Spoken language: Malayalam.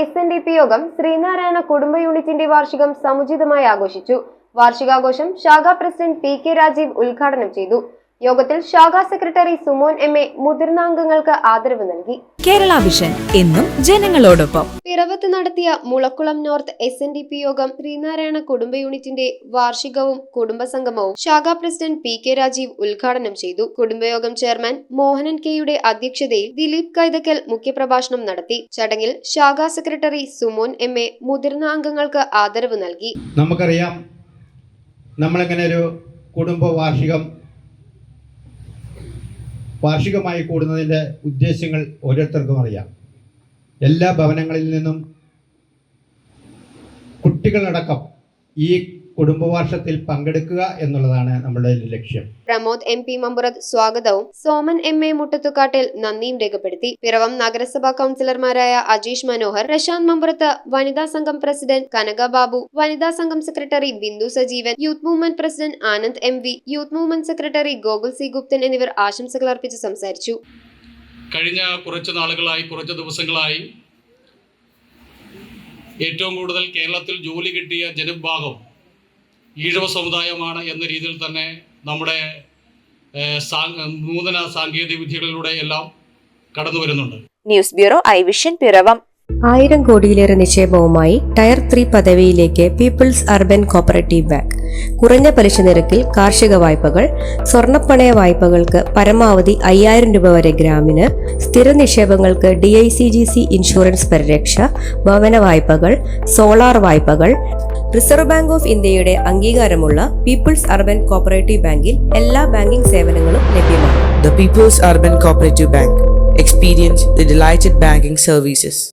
എസ് എൻ ഡി പി യോഗം ശ്രീനാരായണ കുടുംബ യൂണിറ്റിന്റെ വാർഷികം സമുചിതമായി ആഘോഷിച്ചു. വാർഷികാഘോഷം ശാഖാ പ്രസിഡന്റ് പി കെ രാജീവ് ഉദ്ഘാടനം ചെയ്തു. യോഗത്തിൽ ശാഖാ സെക്രട്ടറി സുമോൻ എം എ മുതിർന്ന അംഗങ്ങൾക്ക് ആദരവ് നൽകി. കേരള വിഷൻ എന്നും ജനങ്ങളോടൊപ്പം. പിറവത്ത് നടത്തിയ Mulakkulam north S N D P Yogam Sreenarayana കുടുംബ യൂണിറ്റിന്റെ വാർഷികവും കുടുംബസംഗമവും ശാഖാ പ്രസിഡന്റ് പി കെ രാജീവ് ഉദ്ഘാടനം ചെയ്തു. കുടുംബയോഗം ചെയർമാൻ മോഹനൻ കെയുടെ അധ്യക്ഷതയിൽ ദിലീപ് കൈതക്കൽ മുഖ്യപ്രഭാഷണം നടത്തി. ചടങ്ങിൽ ശാഖാ സെക്രട്ടറി സുമോൻ എം എ മുതിർന്ന അംഗങ്ങൾക്ക് ആദരവ് നൽകി. നമുക്കറിയാം നമ്മളിങ്ങനെ ഒരു കുടുംബ വാർഷികം വാർഷികമായി കൂടുന്നതിന്റെ ഉദ്ദേശ്യങ്ങൾ ഓരോരുത്തർക്കും അറിയാം. എല്ലാ ഭവനങ്ങളിൽ നിന്നും കുട്ടികളടക്കം ഈ കുടുംബവാർഷത്തിൽ പങ്കെടുക്കുക എന്നുള്ളതാണ് നമ്മുടെ ലക്ഷ്യം. പ്രമോദ് എം പി മമ്പുറത്ത് സ്വാഗതവും. സോമൻ എം എ മുട്ടത്തുകാട്ടിൽ നന്ദിയും രേഖപ്പെടുത്തി. പിറവം നഗരസഭാ കൗൺസിലർമാരായ അജീഷ് മനോഹർ പ്രശാന്ത് മമ്പുറത്ത് വനിതാ സംഘം പ്രസിഡന്റ് കനക ബാബു വനിതാ സംഘം secretary Bindu Sajeevan youth movement president Anand M V youth movement secretary Gokul C Gupthan എന്നിവർ ആശംസകൾ അർപ്പിച്ച് സംസാരിച്ചു. കഴിഞ്ഞ കുറച്ച് നാളുകളായി കുറച്ച് ദിവസങ്ങളായി ഏറ്റവും കൂടുതൽ കേരളത്തിൽ ജോലി കിട്ടിയ ജനവിഭാഗം ഈഴവ സമുദായമാണ് എന്ന രീതിയിൽ തന്നെ നമ്മുടെ നൂതന സാങ്കേതിക വിദ്യകളിലൂടെ എല്ലാം കടന്നു വരുന്നുണ്ട്. News bureau I vision Piravom. ആയിരം കോടിയിലേറെ നിക്ഷേപവുമായി ടയർ ത്രീ പദവിയിലേക്ക് പീപ്പിൾസ് അർബൻ കോപ്പറേറ്റീവ് ബാങ്ക്. കുറഞ്ഞ പലിശ നിരക്കിൽ കാർഷിക വായ്പകൾ സ്വർണപ്പണയ വായ്പകൾക്ക് പരമാവധി അയ്യായിരം രൂപ വരെ ഗ്രാമിന് സ്ഥിര നിക്ഷേപങ്ങൾക്ക് D I C G C insurance പരിരക്ഷ ഭവന വായ്പകൾ സോളാർ വായ്പകൾ റിസർവ് ബാങ്ക് ഓഫ് ഇന്ത്യയുടെ അംഗീകാരമുള്ള പീപ്പിൾസ് അർബൻ കോപ്പറേറ്റീവ് ബാങ്കിൽ എല്ലാ ബാങ്കിംഗ് സേവനങ്ങളും ലഭ്യമാണ് The People's Urban Cooperative Bank. Experience the delighted banking services.